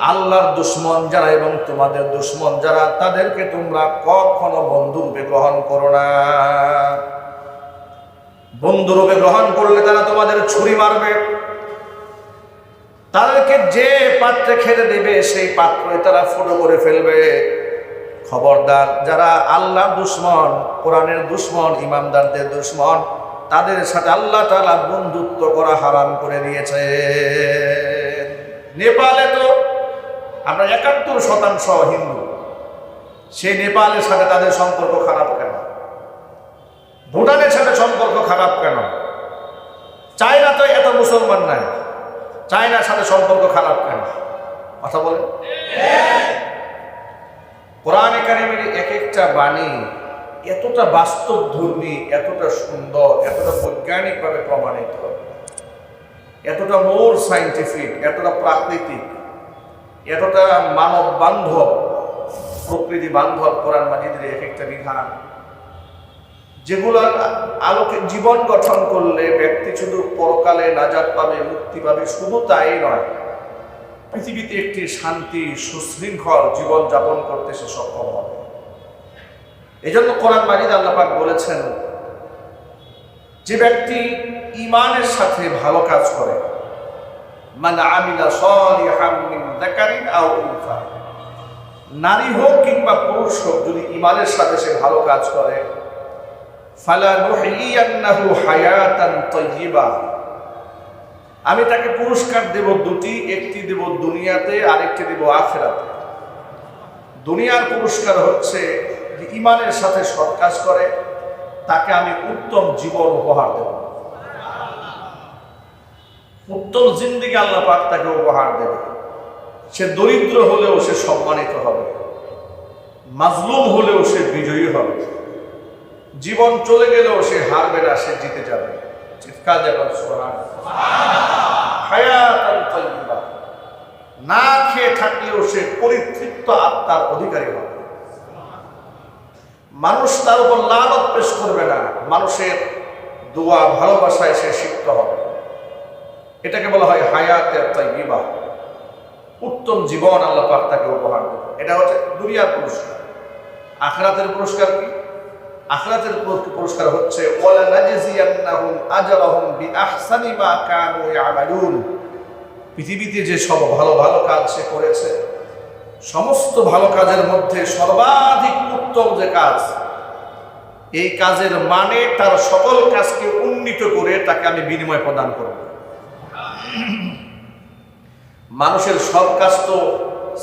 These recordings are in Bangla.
আল্লাহর দুশ্মন যারা এবং তোমাদের দুশ্মন যারা, তাদেরকে তোমরা কখনো বন্ধুরূপে গ্রহণ করো না। বন্ধুরূপে গ্রহণ করলে তারা তোমাদের ছুরি মারবে। তাদেরকে যে পাত্রে খেতে দেবে, সেই পাত্রে তারা ফুটো করে ফেলবে। খবরদার, যারা আল্লাহ দুশ্মন, কোরআনের দুশ্মন ইমামদারদের দুশ্মন, তাদের সাথে আল্লাহ তাআলা বন্ধুত্ব করা হারাম করে দিয়েছে নেপালে তো আমরা একাত্তর শতাংশ হিন্দু। সেই নেপালের সাথে তাদের সম্পর্ক খারাপ কেন? ভুটানের সাথে সম্পর্ক খারাপ কেন? চায়না তো এত মুসলমান নাই। চায়নার সাথে সম্পর্ক খারাপ কেন? কথা বলে কোরআন একাডেমির এক একটা বাণী এতটা বাস্তব ধর্মী, এতটা সুন্দর, এতটা বৈজ্ঞানিকভাবে প্রমাণিত, এতটা মোর সাইন্টিফিক এতটা প্রাকৃতিক। এতটা মানব বান্ধব প্রকৃতি বান্ধব কোরআন মাজিদের এক একটা বিধান। যেগুলোর আলোকে জীবন গঠন করলে ব্যক্তি শুধু পরকালে নাজাত পাবে, মুক্তি পাবে, শুধু তাই নয়। পৃথিবীতে একটি শান্তি, সুশৃঙ্খল জীবন যাপন করতে সে সক্ষম হবে। এই জন্য কোরআন মাজিদ আল্লাপাক বলেছেন, যে ব্যক্তি ইমানের সাথে ভালো কাজ করে মানে আমিলা সলিহাম মিন যাকারিন আও উনসা। নারী হোক কিংবা পুরুষ হোক, যদি ইমানের সাথে সে ভালো কাজ করে, ফালা নুহিয়ান্নাহু হায়াতান আমি তাকে পুরস্কার দেব দুটি, একটি দেব দুনিয়াতে, আরেকটি দেব আখেরাতে। দুনিয়ার পুরস্কার হচ্ছে যে ইমানের সাথে সৎ কাজ করে, তাকে আমি উত্তম জীবন উপহার দেব। উত্তম জিন্দিগি আল্লাহ পাক তাকে উপহার দেবে। সে দরিদ্র হলেও সে সম্মানিত হবে। মাজলুম হলেও সে বিজয়ী হবে। জীবন চলে গেলেও সে হারবে না সে জিতে যাবে। চিৎকার না খেয়ে থাকলেও সে পরিতৃপ্ত আত্মার অধিকারী হবে। মানুষ তার উপর লালত পেশ করবে না। মানুষের দোয়া ভালোবাসায় সে সিক্ত হবে। এটাকে বলা হয় হায়াতের তাইয়্যিবা উত্তম জীবন আল্লাহ পাক তাকে উপহার দেবে এটা হচ্ছে দুনিয়ার পুরস্কার। আখরাতের পুরস্কার কি? আখরাতের পুরস্কার হচ্ছে পৃথিবীতে যে সব ভালো ভালো কাজ সে করেছে, সমস্ত ভালো কাজের মধ্যে সর্বাধিক উত্তম যে কাজ, এই কাজের মানে তার সকল কাজকে উন্নীত করে তাকে আমি বিনিময় প্রদান করব। মানুষের সব কাজ তো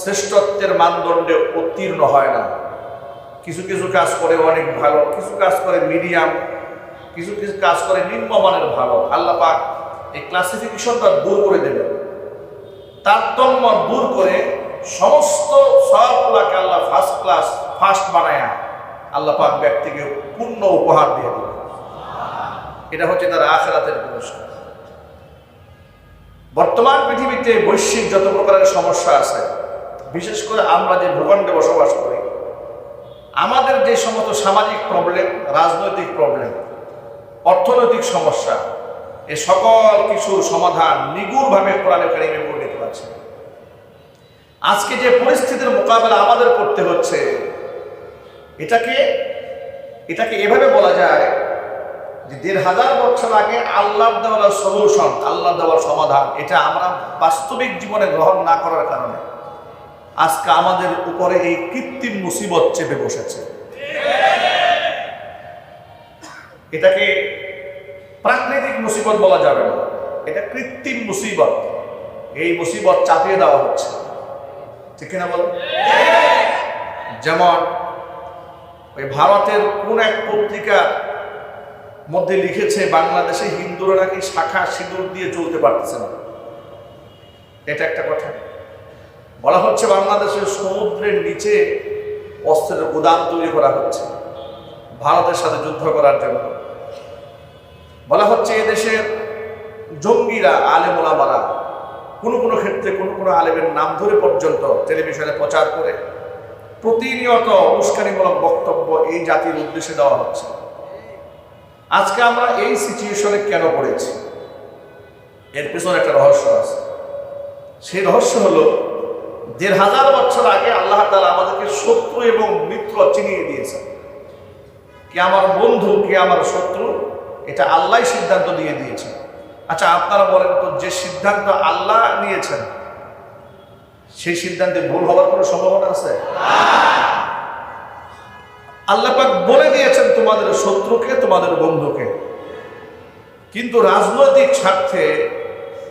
শ্রেষ্ঠত্বের মানদণ্ডে উত্তীর্ণ হয় না। কিছু কিছু কাজ করে অনেক ভালো, কিছু কাজ করে মিডিয়াম, কিছু কিছু কাজ করে নিম্নমানের ভালো। আল্লাহ পাক এই ক্লাসিফিকেশনটা দূর করে দেবেন। তারতম্য দূর করে সমস্ত সবগুলাকে আল্লাহ ফার্স্ট ক্লাস ফার্স্ট বানায়া আল্লাহ পাক ব্যক্তিকে পূর্ণ উপহার দিয়ে দেবেন। এটা হচ্ছে তার আখেরাতের পুরস্কার। বর্তমান পৃথিবীতে বৈশ্বিক যত প্রকারের সমস্যা আছে, বিশেষ করে আমরা যে ভূখণ্ডে বসবাস করি, আমাদের যে সমস্ত সামাজিক প্রবলেম রাজনৈতিক প্রবলেম অর্থনৈতিক সমস্যা, এ সকল কিছুর সমাধান নিগুড়ভাবে কোরআনে কারিমে বর্ণিত আছে। আজকে যে পরিস্থিতির মোকাবেলা আমাদের করতে হচ্ছে, এটাকে এটাকে এভাবে বলা যায় যে দেড় হাজার বছর আগে আল্লাহ দেওয়ার সলিউশন আল্লাহ দেওয়ার সমাধান, এটা আমরা বাস্তবিক জীবনে গ্রহণ না করার কারণে আজকে আমাদের উপরে এই কৃত্রিম মুসিবত চেপে বসেছে। এটাকে প্রাকৃতিক মুসিবত বলা যাবে না। এটা কৃত্রিম মুসিবত। এই মুসিবত চাপিয়ে দেওয়া হচ্ছে। ঠিক কিনা বলো? যেমন ওই ভারতের কোন এক পত্রিকার মধ্যে লিখেছে, বাংলাদেশে হিন্দুরা নাকি শাখা সিঁদুর দিয়ে চলতে পারতেছে না। এটা একটা কথা। বলা হচ্ছে বাংলাদেশের সমুদ্রের নিচে অস্ত্রের গুদাম তৈরি করা হচ্ছে, ভারতের সাথে যুদ্ধ করার জন্য। বলা হচ্ছে এদেশের জঙ্গিরা আলেমোলামারা কোনো কোনো ক্ষেত্রে কোনো কোনো আলেমের নাম ধরে পর্যন্ত টেলিভিশনে প্রচার করে প্রতিনিয়ত উস্কানিমূলক বক্তব্য এই জাতির উদ্দেশ্যে দেওয়া হচ্ছে। আজকে আমরা এই সিচুয়েশনে কেন পড়েছি? এর পেছনে একটা রহস্য আছে। সেই রহস্য হলো, দেড় হাজার বছর আগে আল্লাহ তালা আমাদেরকে শত্রু এবং মিত্র চিনিয়ে দিয়েছেন। কে আমার বন্ধু, কে আমার শত্রু, এটা আল্লাহ সিদ্ধান্ত দিয়ে দিয়েছেন। আচ্ছা আপনারা বলেন তো, যে সিদ্ধান্ত আল্লাহ নিয়েছেন, সেই সিদ্ধান্তে ভুল হওয়ার কোনো সম্ভাবনা আছে? আল্লাহ পাক বলে দিয়েছেন তোমাদের শত্রুকে, তোমাদের বন্ধুকে। কিন্তু রাজনৈতিক স্বার্থে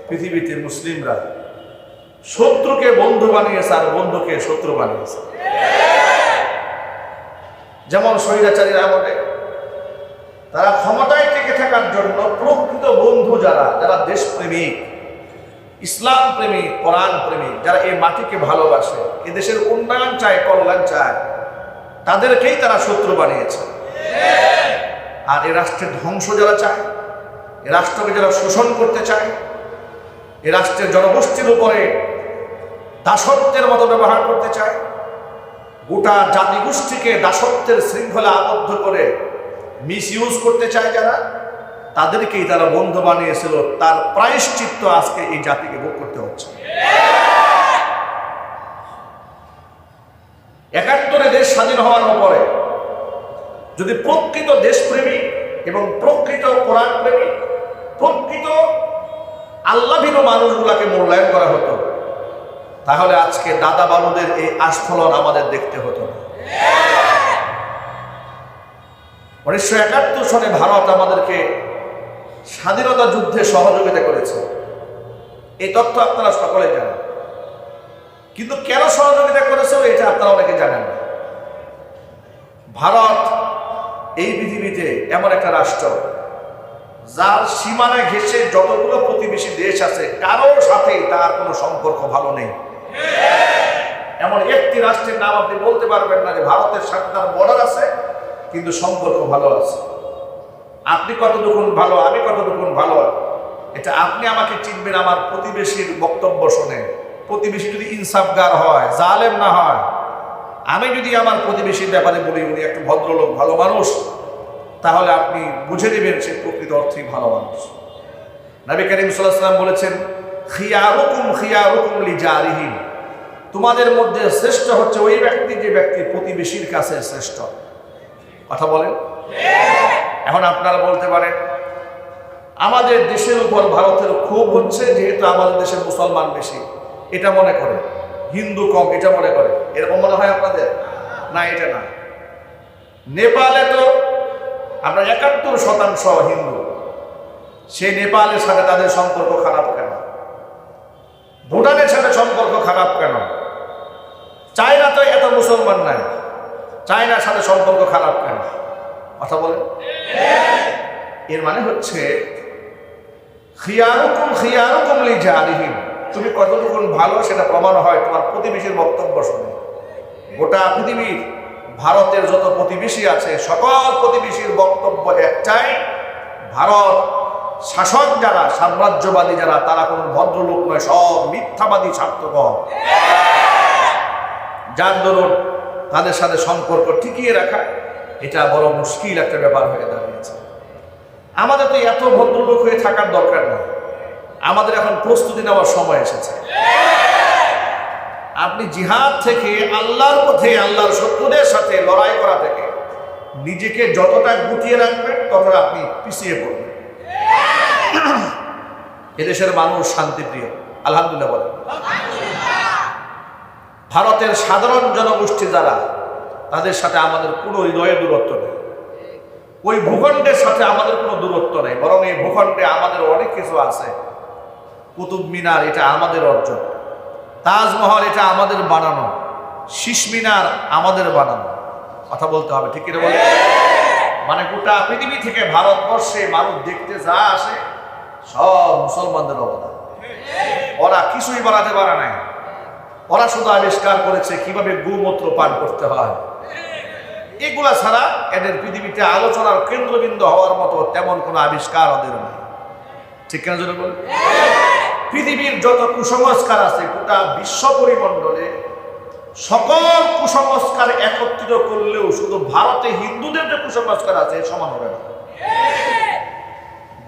পৃথিবীতে মুসলিমরা শত্রুকে বন্ধু বানিয়েছে আর বন্ধুকে শত্রু বানিয়েছে। যেমন স্বৈরাচারীর আমলে তারা ক্ষমতায় টিকে থাকার জন্য প্রকৃত বন্ধু যারা যারা দেশপ্রেমিক ইসলাম প্রেমিক কোরআন প্রেমিক যারা এই মাটিকে ভালোবাসে এ দেশের উন্নয়ন চায়, কল্যাণ চায় তাদেরকেই তারা শত্রু বানিয়েছে। আর এ রাষ্ট্রের ধ্বংস যারা চায় এ রাষ্ট্রকে যারা শোষণ করতে চায় এ রাষ্ট্রের জনগোষ্ঠীর উপরে দাসত্বের মতো ব্যবহার করতে চায় গোটা জাতিগোষ্ঠীকে দাসত্বের শৃঙ্খলা আবদ্ধ করে মিস ইউজ করতে চায় যারা তাদেরকেই তারা বন্ধু বানিয়েছিল। তার প্রায়শ্চিত্ত আজকে এই জাতিকে ভোগ করতে হচ্ছে। একাত্তরে দেশ স্বাধীন হওয়ার পরে যদি প্রকৃত দেশপ্রেমী এবং প্রকৃত কোরআন প্রেমিক প্রকৃত আল্লাভীন মানুষগুলাকে মূল্যায়ন করা হতো, তাহলে আজকে দাদা বাবুদের এই আস্ফলন আমাদের দেখতে হতো না। উনিশশো একাত্তর সনে ভারত আমাদেরকে স্বাধীনতা যুদ্ধে সহযোগিতা করেছে। এই তথ্য আপনারা সকলে জানেন। কিন্তু কেন সহযোগিতা করেছে এটা আপনারা অনেকে জানেন না। ভারত এই পৃথিবীতে এমন একটা রাষ্ট্র, যার সীমানা ঘেঁষে যতগুলো প্রতিবেশী দেশ আছে, কারোর সাথে তার কোনো সম্পর্ক ভালো নেই। এমন একটি রাষ্ট্রের নাম আপনি বলতে পারবেন না যে ভারতের সাথে তার বর্ডার আছে, কিন্তু সম্পর্ক ভালো আছে। আপনি কতটুকুন ভালো, আমি কতটুকুন ভালো, এটা আপনি আমাকে চিনবেন, আমার প্রতিবেশীর বক্তব্য শুনে। প্রতিবেশী যদি ইনসাফগার হয়, জালেম না হয় আমি যদি আমার প্রতিবেশীর ব্যাপারে বলি, উনি একটা ভদ্রলোক, ভালো মানুষ, তাহলে আপনি বুঝে নেবেন সে প্রকৃত অর্থেই ভালো মানুষ। নবী করিম সাল্লাম বলেছেন, খিয়ারুকুম খিয়ারুকুম লি তোমাদের মধ্যে শ্রেষ্ঠ হচ্ছে ওই ব্যক্তি যে ব্যক্তি প্রতিবেশীর কাছে শ্রেষ্ঠ। কথা বলেন? এখন আপনারা বলতে পারেন, আমাদের দেশের উপর ভারতের ক্ষোভ হচ্ছে যেহেতু আমাদের দেশে মুসলমান বেশি। এটা মনে করে হিন্দু কম, এটা মনে করে এরকম মনে হয় আপনাদের? না, এটা না। নেপালে তো আমরা একাত্তর শতাংশ হিন্দু। সে নেপালের সাথে তাদের সম্পর্ক খারাপ কেন? ভুটানের সাথে সম্পর্ক খারাপ কেন? চায়না তো এত মুসলমান নাই। চায়নার সাথে সম্পর্ক খারাপ কেন? কথা বলেন। এর মানে হচ্ছে, খিয়ারুকুম খিয়ারুকুম লি জারিহিম তুমি কতটুকু ভালো সেটা প্রমাণ হয় তোমার প্রতিবেশীর বক্তব্য শুনে। গোটা পৃথিবীর, ভারতের যত প্রতিবেশী আছে, সকল প্রতিবেশীর বক্তব্য একটাই, ভারত শাসক যারা, সাম্রাজ্যবাদী যারা, তারা কোনো ভদ্রলোক নয়, সব মিথ্যাবাদী স্বার্থপর। যার দরুন তাদের সাথে সম্পর্ক টিকিয়ে রাখা, এটা বড় মুশকিল একটা ব্যাপার হয়ে দাঁড়িয়েছে। আমাদের তো এত ভদ্রলোক হয়ে থাকার দরকার নেই। আমাদের এখন প্রস্তুতি নেওয়ার সময় এসেছে। আপনি জিহাদ থেকে আল্লাহর পথে, আল্লাহর শত্রুদের সাথে লড়াই করা থেকে নিজেকে যতটা গুটিয়ে রাখবেন, ততটা আপনি পিছিয়ে পড়বেন। এদেশের মানুষ শান্তিপ্রিয়। আলহামদুলিল্লাহ বলেন। ভারতের সাধারণ জনগোষ্ঠী যারা, তাদের সাথে আমাদের কোনো হৃদয়ে দূরত্ব নেই। ওই ভূখণ্ডের সাথে আমাদের কোনো দূরত্ব নেই, বরং এই ভূখণ্ডে আমাদের অনেক কিছু আছে। কুতুব মিনার এটা আমাদের অর্জন। তাজমহল এটা আমাদের বানানো। শীষ মিনার আমাদের বানানো। কথা বলতে হবে, ঠিক বলে? মানে গোটা পৃথিবী থেকে ভারতবর্ষে মানুষ দেখতে যা আসে, সব মুসলমানদের অবদান। ওরা কিছুই বানাতে পারে নাই। ওরা শুধু আবিষ্কার করেছে কীভাবে গোমূত্র পান করতে হয়। এগুলা ছাড়া এদের পৃথিবীতে আলোচনার কেন্দ্রবিন্দু হওয়ার মতো তেমন কোনো আবিষ্কার ওদের নেই। ঠিক কেন জন্য বলি? পৃথিবীর যত কুসংস্কার আছে, গোটা বিশ্ব পরিমণ্ডলে সকল কুসংস্কার একত্রিত করলেও শুধু ভারতে হিন্দুদের যে কুসংস্কার আছে সমান হবে না।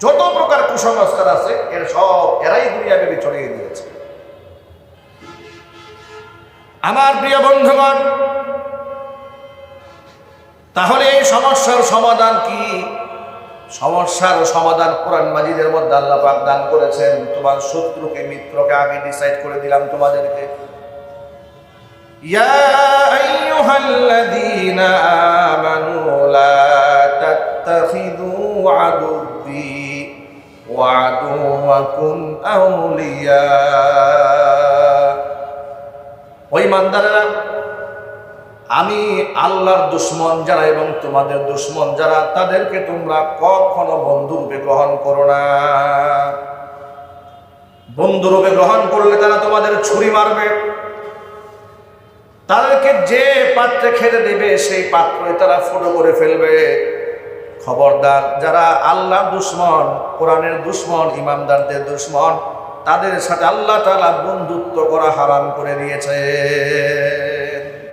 যত প্রকার কুসংস্কার আছে, এর সব এরাই দুনিয়া ভেবে ছড়িয়ে দিয়েছে। আমার প্রিয় বন্ধুগণ, তাহলে এই সমস্যার সমাধান কি? সমস্যার সমাধান কোরআন মাজিদের মধ্যে আল্লাহ পাক দান করেছেন। তোমার শত্রুকে, মিত্রকে আগে ডিসাইড করে দিলাম তোমাদেরকে। ইয়া ওই মান্দারেরা আমি আল্লাহর দুশ্মন যারা এবং তোমাদের দুশ্মন যারা, তাদেরকে তোমরা কখনো বন্ধুরূপে গ্রহণ করো না। বন্ধুরূপে গ্রহণ করলে তারা তোমাদের ছুরি মারবে। তাদেরকে যে পাত্রে খেতে দেবে, সেই পাত্রে তারা ফুটো করে ফেলবে। খবরদার, যারা আল্লাহ দুশ্মন, কোরআনের দুশ্মন ইমামদারদের দুশ্মন, তাদের সাথে আল্লাহ তাআলা বন্ধুত্ব করা হারাম করে দিয়েছে।